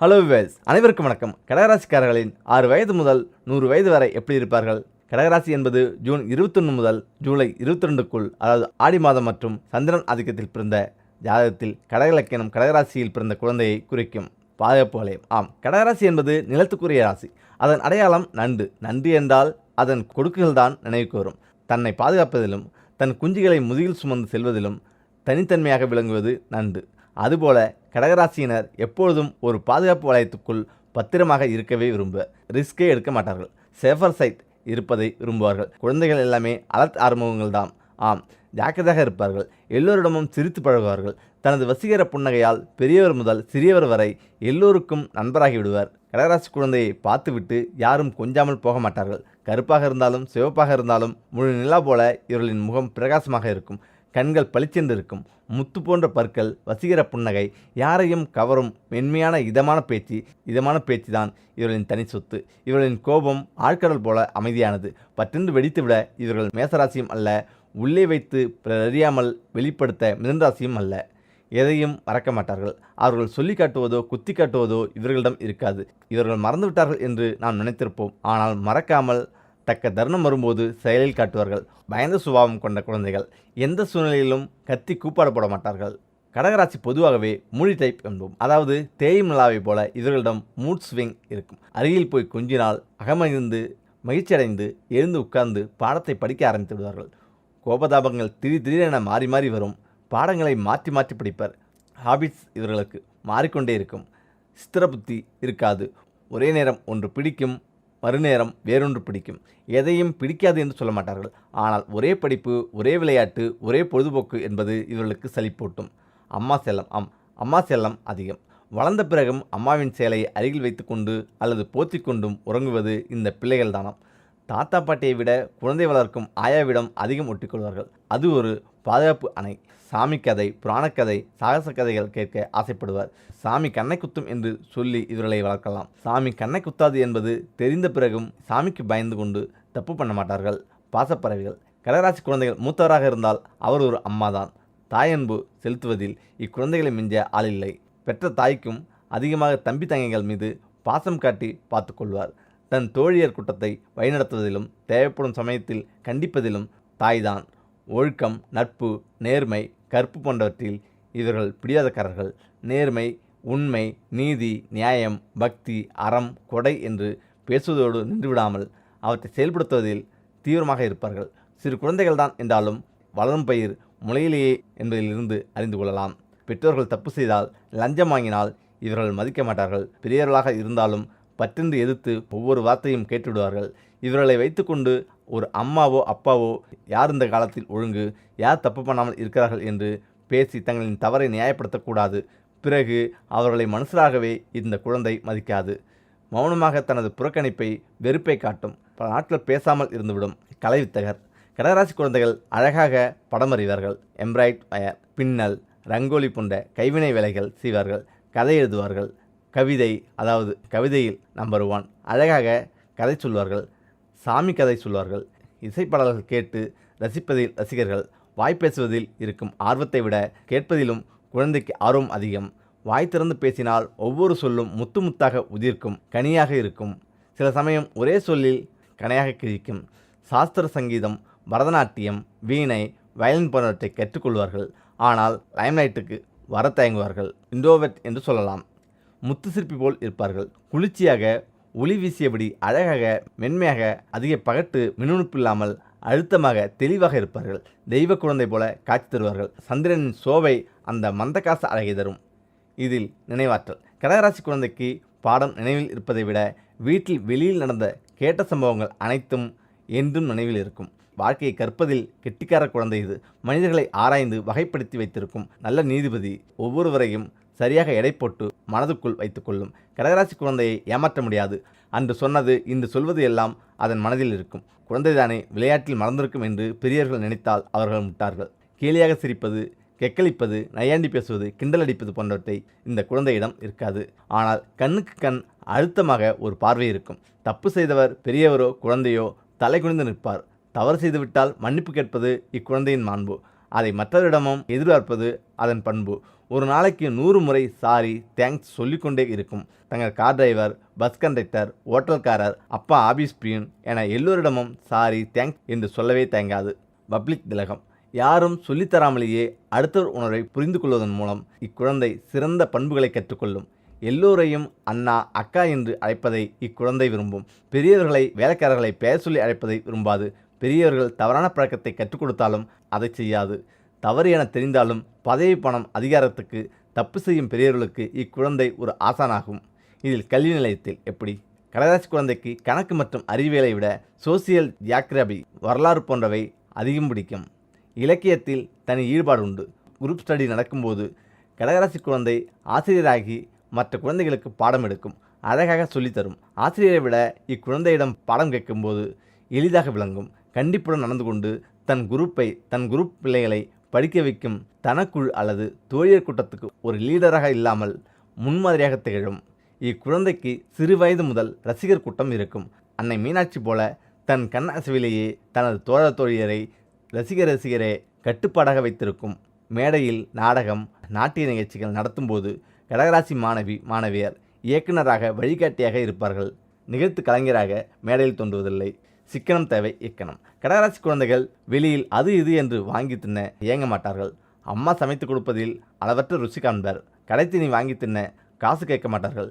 Hello wives அனைவருக்கும் வணக்கம். கடகராசிக்காரர்களின் ஆறு வயது முதல் நூறு வயது வரை எப்படி இருப்பார்கள்? கடகராசி என்பது ஜூன் இருபத்தொன்று முதல் ஜூலை இருபத்தி ரெண்டுக்குள் அதாவது ஆடி மாதம் மற்றும் சந்திரன் ஆதிக்கத்தில் பிறந்த ஜாதகத்தில் கடகலக்கணம் கடகராசியில் பிறந்த குழந்தையை குறிக்கும் பாதுகாப்பு வளையம். ஆம் கடகராசி என்பது நிலத்துக்குரிய ராசி. அதன் அடையாளம் நண்டு. நண்டு என்றால் அதன் கொடுக்குகள்தான் நினைவுக்கு வரும் தன்னை பாதுகாப்பதிலும் தன் குஞ்சுகளை முதுகில் சுமந்து செல்வதிலும் தனித்தன்மையாக விளங்குவது நண்டு. அதுபோல கடகராசியினர் எப்பொழுதும் ஒரு பாதுகாப்பு வளையத்துக்குள் பத்திரமாக இருக்கவே விரும்ப ரிஸ்கே எடுக்க மாட்டார்கள். சேஃபர் சைட் இருப்பதை விரும்புவார்கள். குழந்தைகள் எல்லாமே அலர்ட் ஆரம்பங்கள் தான். ஆம் ஜாக்கிரதையாக இருப்பார்கள். எல்லோரிடமும் சிரித்து பழகுவார்கள். தனது வசீகர புன்னகையால் பெரியவர் முதல் சிறியவர் வரை எல்லோருக்கும் நண்பராகி விடுவார். கடகராசி குழந்தையை பார்த்துவிட்டு யாரும் கொஞ்சாமல் போக மாட்டார்கள். கருப்பாக இருந்தாலும் சிவப்பாக இருந்தாலும் முழு நிலா போல இவர்களின் முகம் பிரகாசமாக இருக்கும். கண்கள் பளிச்சென்று இருக்கும் முத்து போன்ற பற்கள் வசீகர புன்னகை யாரையும் கவரும் மென்மையான இதமான பேச்சு இதமான பேச்சு தான் இவர்களின் தனி சொத்து. இவர்களின் கோபம் ஆழ்கடல் போல அமைதியானது. பற்றென்று வெடித்துவிட இவர்கள் மேசராசியும் அல்ல உள்ளே வைத்து பிறர் அறியாமல் வெளிப்படுத்த மிதன்ராசியும் அல்ல. எதையும் மறக்க மாட்டார்கள். அவர்கள் சொல்லி காட்டுவதோ குத்தி காட்டுவதோ இவர்களிடம் இருக்காது. இவர்கள் மறந்துவிட்டார்கள் என்று நாம் நினைத்திருப்போம். ஆனால் மறக்காமல் தக்க தருணம் வரும்போது செயலில் காட்டுவார்கள். பயந்த சுபாவம் கொண்ட குழந்தைகள். எந்த சூழ்நிலையிலும் கத்தி கூப்பாடப்பட மாட்டார்கள். கடகராசி பொதுவாகவே மூடி டைப் என்போம். அதாவது தேயும் நிலாவை போல இவர்களிடம் மூட் ஸ்விங் இருக்கும். அருகில் போய் கொஞ்சினால் அகமகிழ்ந்து மகிழ்ச்சியடைந்து எழுந்து உட்கார்ந்து பாடத்தை படிக்க ஆரம்பித்து விடுவார்கள் கோபதாபங்கள் திடீர் திடீரென மாறி மாறி வரும். பாடங்களை மாற்றி மாற்றி படிப்பர். ஹாபிட்ஸ் இவர்களுக்கு மாறிக்கொண்டே இருக்கும். சித்திர புத்தி இருக்காது. ஒரே நேரம் ஒன்று பிடிக்கும். மறுநேரம் வேறொன்று பிடிக்கும். எதையும் பிடிக்காது என்று சொல்ல மாட்டார்கள். ஆனால் ஒரே படிப்பு ஒரே விளையாட்டு ஒரே பொழுதுபோக்கு என்பது இவர்களுக்கு சலிப்பூட்டும். அம்மா செல்லம் ஆம் அம்மா செல்லம் அதிகம். வளர்ந்த பிறகும் அம்மாவின் சேலையை அருகில் வைத்துக்கொண்டு அல்லது போத்தி கொண்டும் உறங்குவது இந்த பிள்ளைகள் தானாம். தாத்தா பாட்டியை விட குழந்தை வளர்க்கும் ஆயாவிடம் அதிகம் ஒட்டிக்கொள்வார்கள். அது ஒரு பாதுகாப்பு அணை. சாமி கதை புராணக்கதை சாகச கதைகள் கேட்க ஆசைப்படுவார். சாமி கண்ணை குத்தும் என்று சொல்லி இவர்களை வளர்க்கலாம். சாமி கண்ணை குத்தாது என்பது தெரிந்த பிறகும் சாமிக்கு பயந்து கொண்டு தப்பு பண்ண மாட்டார்கள். பாசப்பறவைகள். கடகராசி குழந்தைகள் மூத்தவராக இருந்தால் அவர் ஒரு அம்மாதான். தாயன்பு செலுத்துவதில் இக்குழந்தைகளை மிஞ்ச ஆளில்லை பெற்ற தாய்க்கும் அதிகமாக தம்பி தங்கைகள் மீது பாசம் காட்டி பார்த்துக்கொள்வார் தன் தோழியர் கூட்டத்தை வழிநடத்துவதிலும் தேவைப்படும் சமயத்தில் கண்டிப்பதிலும் தாய்தான். ஒழுக்கம் நட்பு நேர்மை கற்பு போன்றவற்றில் இவர்கள் பிடியாதக்காரர்கள். நேர்மை உண்மை நீதி நியாயம் பக்தி அறம் கொடை என்று பேசுவதோடு நின்றுவிடாமல் அவற்றை செயல்படுத்துவதில் தீவிரமாக இருப்பார்கள். சிறு குழந்தைகள்தான் என்றாலும் வளரும் பயிர் முளையிலேயே என்பதிலிருந்து அறிந்து கொள்ளலாம். பெற்றோர்கள் தப்பு செய்தால் லஞ்சம் வாங்கினால் இவர்கள் மதிக்க மாட்டார்கள். பெரியவர்களாக இருந்தாலும் பற்றென்று எதிர்த்து ஒவ்வொரு வார்த்தையும் கேட்டுவிடுவார்கள். இவர்களை வைத்துக்கொண்டு ஒரு அம்மாவோ அப்பாவோ யார் இந்த காலத்தில் ஒழுங்கு யார் தப்பு பண்ணாமல் இருக்கிறார்கள் என்று பேசி தங்களின் தவறை நியாயப்படுத்தக்கூடாது. பிறகு அவர்களை மனுஷராகவே இந்த குழந்தை மதிக்காது. மௌனமாக தனது புறக்கணிப்பை வெறுப்பை காட்டும். பல நாட்கள் பேசாமல் இருந்துவிடும். கலைவித்தகர் கடகராசி குழந்தைகள் அழகாக படம் அறிவார்கள் எம்ப்ராய்ட் வயர் பின்னல் ரங்கோலி போன்ற கைவினை வேலைகள் செய்வார்கள். கதை எழுதுவார்கள். கவிதை அதாவது கவிதையில் நம்பர் ஒன் அழகாக கதை சொல்வார்கள். சாமி கதை சொல்வார்கள். இசைப்பாடல்கள் கேட்டு ரசிப்பதில் ரசிகர்கள் வாய் பேசுவதில் இருக்கும் ஆர்வத்தை விட கேட்பதிலும் குழந்தைக்கு ஆர்வம் அதிகம். வாய் திறந்து பேசினால் ஒவ்வொரு சொல்லும் முத்து முத்தாக உதிர்க்கும் கனியாக இருக்கும். சில சமயம் ஒரே சொல்லில் கனையாக கிழிக்கும். சாஸ்திர சங்கீதம் பரதநாட்டியம் வீணை வயலின் போன்றவற்றை கற்றுக்கொள்வார்கள் ஆனால் லைம்லைட்டுக்கு வர தயங்குவார்கள். இண்டோவெட் என்று சொல்லலாம். முத்து சிற்பி போல் இருப்பார்கள். குளிர்ச்சியாக ஒளி வீசியபடி அழகாக மென்மையாக அதிக பகட்டு மினுமிப்பில்லாமல் அழுத்தமாக தெளிவாக இருப்பார்கள். தெய்வ குழந்தை போல காட்சி தருவார்கள். சந்திரனின் சோவை அந்த மந்தகாச அழகை தரும். இதில் நினைவாற்றல். கடகராசி குழந்தைக்கு பாடம் நினைவில் இருப்பதை விட வீட்டில் வெளியில் நடந்த கேட்ட சம்பவங்கள் அனைத்தும் என்றும் நினைவில் இருக்கும். வாழ்க்கையை கற்பதில் கெட்டிக்கார குழந்தை இது. மனிதர்களை ஆராய்ந்து வகைப்படுத்தி வைத்திருக்கும் நல்ல நீதிபதி ஒவ்வொருவரையும் சரியாக எடை போட்டு மனதுக்குள் வைத்துக்கொள்ளும். கடகராசி குழந்தையை ஏமாற்ற முடியாது. அன்று சொன்னது இன்று சொல்வது எல்லாம் அதன் மனதில் இருக்கும். குழந்தைதானே விளையாட்டில் மறந்திருக்கும் என்று பெரியவர்கள் நினைத்தால் அவர்கள் முட்டார்கள் கேலியாக சிரிப்பது கெக்களிப்பது நையாண்டி பேசுவது கிண்டல் அடிப்பது போன்றவற்றை இந்த குழந்தையிடம் இருக்காது. ஆனால் கண்ணுக்கு கண் அழுத்தமாக ஒரு பார்வை இருக்கும். தப்பு செய்தவர் பெரியவரோ குழந்தையோ தலை குனிந்து நிற்பார். தவறு செய்துவிட்டால் மன்னிப்பு கேட்பது இக்குழந்தையின் மாண்பு. அதை மற்றவரிடமும் எதிர்பார்ப்பது அதன் பண்பு. ஒரு நாளைக்கு நூறு முறை சாரி தேங்க்ஸ் சொல்லிக்கொண்டே இருக்கும். தங்கள் கார் டிரைவர் பஸ் கண்டக்டர் ஓட்டல்காரர் அப்பா ஆபீஸ் பியூன் என எல்லோரிடமும் சாரி தேங்க்ஸ் என்று சொல்லவே தயங்காது. பப்ளிக் திலகம். யாரும் சொல்லித்தராமலேயே அடுத்தவர் உணர்வை புரிந்து கொள்வதன் மூலம் இக்குழந்தை சிறந்த பண்புகளை கற்றுக்கொள்ளும். எல்லோரையும் அண்ணா அக்கா என்று அழைப்பதை இக்குழந்தை விரும்பும். பெரியவர்களை வேலைக்காரர்களை பெயர் சொல்லி அழைப்பதை விரும்பாது. பெரியவர்கள் தவறான பழக்கத்தை கற்றுக் கொடுத்தாலும் அதை செய்யாது. தவறு என தெரிந்தாலும் பதவி பணம் அதிகாரத்துக்கு தப்பு செய்யும் பெரியவர்களுக்கு இக்குழந்தை ஒரு ஆசானாகும். இதில் கல்வி நிலையத்தில் எப்படி? கடகராசி குழந்தைக்கு கணக்கு மற்றும் அறிவியலை விட சோசியல் ஜியாகிரபி வரலாறு போன்றவை அதிகம் பிடிக்கும். இலக்கியத்தில் தனி ஈடுபாடு உண்டு. குரூப் ஸ்டடி நடக்கும்போது கடகராசி குழந்தை ஆசிரியராகி மற்ற குழந்தைகளுக்கு பாடம் எடுக்கும். அழகாக சொல்லித்தரும். ஆசிரியரை விட இக்குழந்தையிடம் பாடம் கேட்கும்போது எளிதாக விளங்கும். கண்டிப்புடன் நடந்து கொண்டு தன் குரூப்பை தன் குரூப் பிள்ளைகளை படிக்க வைக்கும் தனக்குழு அல்லது தோழியர் கூட்டத்துக்கு ஒரு லீடராக இல்லாமல் முன்மாதிரியாக திகழும். இக்குழந்தைக்கு சிறு வயது முதல் ரசிகர் கூட்டம் இருக்கும். அன்னை மீனாட்சி போல தன் கண் அசைவிலேயே தனது தோழ தோழியரை ரசிக ரசிகரே கட்டுப்பாடாக வைத்திருக்கும். மேடையில் நாடகம் நாட்டிய நிகழ்ச்சிகள் நடத்தும்போது கடகராசி மாணவி மாணவியர் இயக்குனராக வழிகாட்டியாக இருப்பார்கள். நிகழ்த்து கலைஞராக மேடையில் தோன்றுவதில்லை. சிக்கனம் தேவை இக்கணம். கடகராசி குழந்தைகள் வெளியில் அது இது என்று வாங்கி தின்ன இயங்க மாட்டார்கள். அம்மா சமைத்து கொடுப்பதில் அளவற்ற ருசி காண்பர். கடைத்தீனி வாங்கி தின்ன காசு கேட்க மாட்டார்கள்.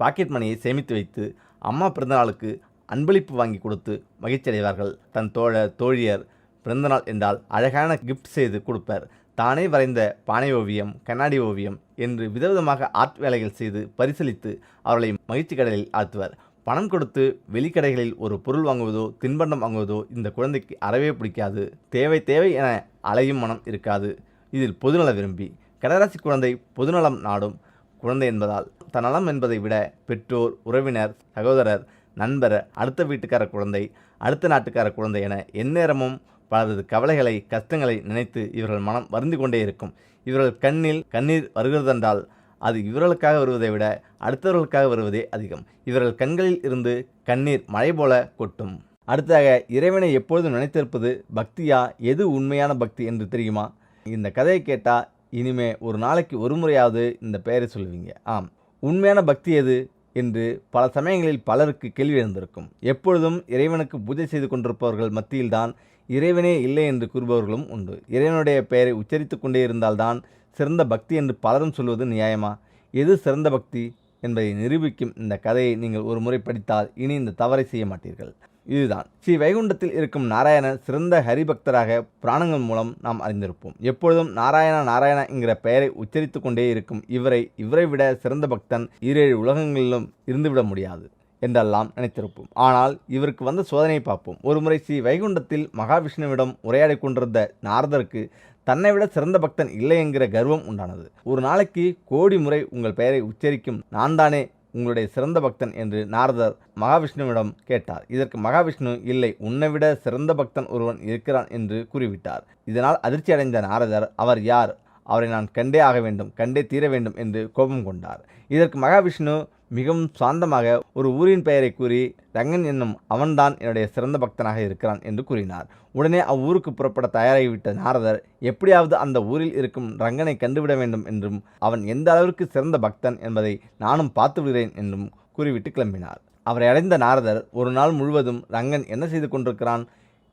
பாக்கெட் மணியை சேமித்து வைத்து அம்மா பிறந்தநாளுக்கு அன்பளிப்பு வாங்கி கொடுத்து மகிழ்ச்சி அடைவார்கள். தன் தோழர் தோழியர் பிறந்தநாள் என்றால் அழகான கிஃப்ட் செய்து கொடுப்பர். தானே வரைந்த பானை ஓவியம் கண்ணாடி ஓவியம் என்று விதவிதமாக ஆர்ட் வேலைகள் செய்து பரிசீலித்து அவர்களை மகிழ்ச்சி கடலில் ஆழ்த்துவர். பணம் கொடுத்து வெளிக்கடைகளில் ஒரு பொருள் வாங்குவதோ தின்பண்டம் வாங்குவதோ இந்த குழந்தைக்கு அறவே பிடிக்காது. தேவை தேவை என அலையும் மனம் இருக்காது. இதில் பொதுநல விரும்பி. கடகராசி குழந்தை பொதுநலம் நாடும் குழந்தை என்பதால் தன்னலம் என்பதை விட பெற்றோர் உறவினர் சகோதரர் நண்பர் அடுத்த வீட்டுக்கார குழந்தை அடுத்த நாட்டுக்கார குழந்தை என எந்நேரமும் பலரது கவலைகளை கஷ்டங்களை நினைத்து இவர்கள் மனம் வருந்தி கொண்டே இருக்கும். இவர்கள் கண்ணில் கண்ணீர் வருகிறதென்றால் அது இவர்களுக்காக வருவதை விட அடுத்தவர்களுக்காக வருவதே அதிகம். இவர்கள் கண்களில் இருந்து கண்ணீர் மழை போல கொட்டும். அடுத்ததாக இறைவனை எப்பொழுதும் நினைத்திருப்பது பக்தியா? எது உண்மையான பக்தி என்று தெரியுமா? இந்த கதையை கேட்டால் இனிமே ஒரு நாளைக்கு ஒரு முறையாவது இந்த பெயரை சொல்லுவீங்க. ஆம். உண்மையான பக்தி எது? என்று பல சமயங்களில் பலருக்கு கேள்வி எழுந்திருக்கும். எப்பொழுதும் இறைவனுக்கு பூஜை செய்து கொண்டிருப்பவர்கள் மத்தியில்தான் இறைவனே இல்லை என்று கூறுபவர்களும் உண்டு. இறைவனுடைய பெயரை உச்சரித்து கொண்டே இருந்தால்தான் சிறந்த பக்தி என்று பலரும் சொல்வது நியாயமா? எது சிறந்த பக்தி என்பதை நிரூபிக்கும் இந்த கதையை நீங்கள் ஒரு முறை படித்தால் இனி இந்த தவறை செய்ய மாட்டீர்கள். இதுதான். ஸ்ரீ வைகுண்டத்தில் இருக்கும் நாராயணன் சிறந்த ஹரிபக்தராக புராணங்கள் மூலம் நாம் அறிந்திருப்போம். எப்பொழுதும் நாராயணா நாராயணா என்கிற பெயரை உச்சரித்து கொண்டே இருக்கும் இவரை இவரை விட சிறந்த பக்தன் ஈரேழு உலகங்களிலும் இருந்துவிட முடியாது என்றெல்லாம் நினைத்திருப்போம். ஆனால் இவருக்கு வந்த சோதனையை பார்ப்போம். ஒருமுறை ஸ்ரீ வைகுண்டத்தில் மகாவிஷ்ணுவிடம் உரையாடி கொண்டிருந்த நாரதருக்கு தன்னை விட சிறந்த பக்தன் இல்லை என்கிற கர்வம் உண்டானது. ஒரு நாளைக்கு கோடி முறை உங்கள் பெயரை உச்சரிக்கும் நான் தானே உங்களுடைய சிறந்த பக்தன் என்று நாரதர் மகாவிஷ்ணுவிடம் கேட்டார். இதற்கு மகாவிஷ்ணு இல்லை உன்னை விட சிறந்த பக்தன் ஒருவன் இருக்கிறான் என்று கூறிவிட்டார். இதனால் அதிர்ச்சி அடைந்த நாரதர் அவர் யார்? அவரை நான் கண்டே ஆக வேண்டும் கண்டே தீர வேண்டும் என்று கோபம் கொண்டார். இதற்கு மகாவிஷ்ணு மிகவும் சாந்தமாக ஒரு ஊரின் பெயரை கூறி ரங்கன் என்னும் அவன்தான் என்னுடைய சிறந்த பக்தனாக இருக்கிறான் என்று கூறினார். உடனே அவ்வூருக்கு புறப்பட தயாராகிவிட்ட நாரதர் எப்படியாவது அந்த ஊரில் இருக்கும் ரங்கனை கண்டுவிட வேண்டும் என்றும் அவன் எந்த அளவிற்கு சிறந்த பக்தன் என்பதை நானும் பார்த்து விடுகிறேன் என்றும் கூறிவிட்டு கிளம்பினார். அவரை அடைந்த நாரதர் ஒரு நாள் முழுவதும் ரங்கன் என்ன செய்து கொண்டிருக்கிறான்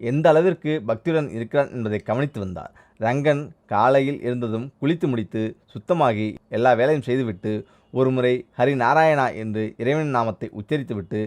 எந்த அளவிற்கு பக்தியுடன் இருக்கிறான் என்பதை கவனித்து வந்தார். ரங்கன் காலையில் இருந்ததும் குளித்து முடித்து சுத்தமாகி எல்லா வேலையும் செய்துவிட்டு ஒருமுறை ஹரி நாராயணா என்று இறைவன் நாமத்தை உச்சரித்துவிட்டு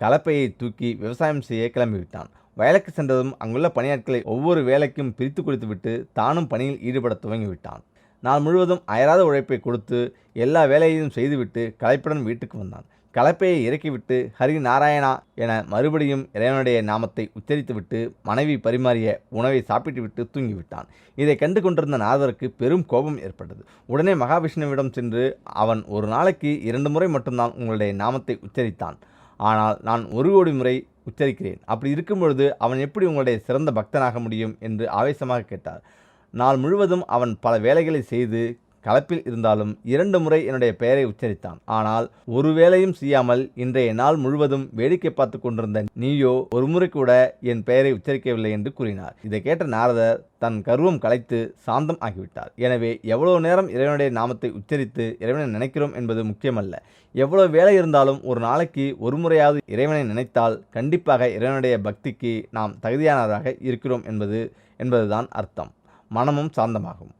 கலப்பையை தூக்கி விவசாயம் செய்ய கிளம்பிவிட்டான். வயலுக்கு சென்றதும் அங்குள்ள பணியாட்களை ஒவ்வொரு வேலைக்கும் பிரித்து கொடுத்துவிட்டு தானும் பணியில் ஈடுபட துவங்கிவிட்டான். நாள் முழுவதும் அயராத உழைப்பை கொடுத்து எல்லா வேலையையும் செய்துவிட்டு களைப்புடன் வீட்டுக்கு வந்தான். கலப்பையை இறக்கிவிட்டு ஹரி நாராயணா என மறுபடியும் இறைவனுடைய நாமத்தை உச்சரித்துவிட்டு மனைவி பரிமாறிய உணவை சாப்பிட்டுவிட்டு தூங்கிவிட்டான். இதை கண்டு கொண்டிருந்த நாதருக்கு பெரும் கோபம் ஏற்பட்டது. உடனே மகாவிஷ்ணுவிடம் சென்று அவன் ஒரு நாளைக்கு இரண்டு முறை மட்டும்தான் உங்களுடைய நாமத்தை உச்சரித்தான். ஆனால் நான் ஒரு கோடி முறை உச்சரிக்கிறேன். அப்படி இருக்கும் பொழுது அவன் எப்படி உங்களுடைய சிறந்த பக்தனாக முடியும்? என்று ஆவேசமாக கேட்டார். நாள் முழுவதும் அவன் பல வேலைகளை செய்து கலப்பில் இருந்தாலும் இரண்டு முறை என்னுடைய பெயரை உச்சரித்தான். ஆனால் ஒரு வேளையும் செய்யாமல் இன்றைய நாள் முழுவதும் வேடிக்கை பார்த்து கொண்டிருந்த நீயோ ஒரு முறை கூட என் பெயரை உச்சரிக்கவில்லை என்று கூறினார். இதை கேட்ட நாரதர் தன் கர்வம் கலைத்து சாந்தம் ஆகிவிட்டார். எனவே எவ்வளவு நேரம் இறைவனுடைய நாமத்தை உச்சரித்து இறைவனை நினைக்கிறோம் என்பது முக்கியமல்ல. எவ்வளவு வேலை இருந்தாலும் ஒரு நாளைக்கு ஒரு முறையாவது இறைவனை நினைத்தால் கண்டிப்பாக இறைவனுடைய பக்திக்கு நாம் தகுதியானவராக இருக்கிறோம் என்பது என்பதுதான் அர்த்தம். மனமும் சாந்தமாகும்.